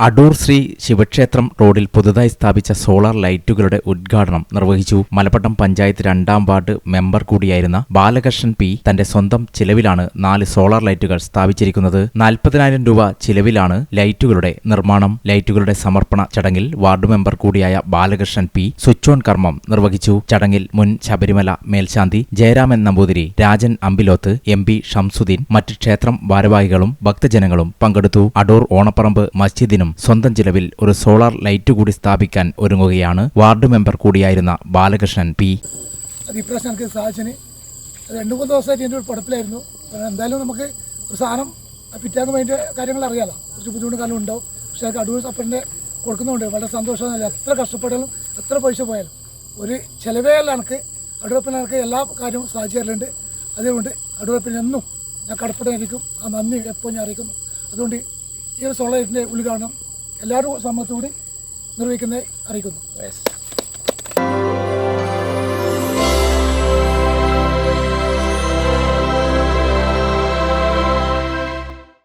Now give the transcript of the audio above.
അടൂർ ശ്രീ ശിവക്ഷേത്രം റോഡിൽ പുതുതായി സ്ഥാപിച്ച സോളാർ ലൈറ്റുകളുടെ ഉദ്ഘാടനം നിർവഹിച്ചു മലപ്പട്ടം പഞ്ചായത്ത് രണ്ടാം വാർഡ് മെമ്പർ കൂടിയായിരുന്ന ബാലകൃഷ്ണൻ പി. തന്റെ സ്വന്തം ചിലവിലാണ് നാല് സോളാർ ലൈറ്റുകൾ സ്ഥാപിച്ചിരിക്കുന്നത്. നാൽപ്പതിനായിരം രൂപ ചിലവിലാണ് ലൈറ്റുകളുടെ നിർമ്മാണം. ലൈറ്റുകളുടെ സമർപ്പണ ചടങ്ങിൽ വാർഡ് മെമ്പർ കൂടിയായ ബാലകൃഷ്ണൻ പി. സ്വിച്ച് ഓൺ കർമ്മം നിർവഹിച്ചു. ചടങ്ങിൽ മുൻ ശബരിമല മേൽശാന്തി ജയരാമൻ നമ്പൂതിരി രാജൻ അമ്പിലോത്ത് എം പി ഷംസുദ്ദീൻ മറ്റ് ക്ഷേത്രം ഭാരവാഹികളും ഭക്തജനങ്ങളും പങ്കെടുത്തു. അടൂർ ഓണപ്പറമ്പ് മസ്ജിദിനും സ്വന്തം ചിലവിൽ ഒരു സോളാർ ലൈറ്റ് കൂടി സ്ഥാപിക്കാൻ ഒരുങ്ങുകയാണ് വാർഡ് മെമ്പർ കൂടിയായിരുന്ന ബാലകൃഷ്ണൻ പി. ഇപ്രാവശ്യം എനിക്ക് രണ്ട് മൂന്ന് ദിവസമായിട്ട് എന്റെ ഒരു പടപ്പിലായിരുന്നു എന്തായാലും നമുക്ക് ഒരു സാധനം പിറ്റാന്ന് അതിന്റെ കാര്യങ്ങൾ അറിയാലോ. കുറച്ച് ബുദ്ധിമുട്ട് കാലം ഉണ്ടാവും. പക്ഷേ അത് അടൂർ സപ്പറിന്റെ കൊടുക്കുന്നതുകൊണ്ട് വളരെ സന്തോഷമാണ്. എത്ര കഷ്ടപ്പെട്ടാലും എത്ര പൈസ പോയാലും. ഒരു ചിലവേ അല്ല എനിക്ക്. അടൂരപ്പൻ എല്ലാ കാര്യവും സാധിച്ചു അതുകൊണ്ട് അടൂരപ്പൻ എന്നും ഞാൻ കടപ്പെട്ടായിരിക്കും ആ നന്ദി എപ്പോൾ ഞാൻ അറിയിക്കുന്നു. അതുകൊണ്ട് ഈ ഒരു സോളാറിന്റെ ഉദ്ഘാടനം എല്ലാവരും സമ്മതത്തോടെ നിർവഹിക്കുന്നതായി അറിയിക്കുന്നു.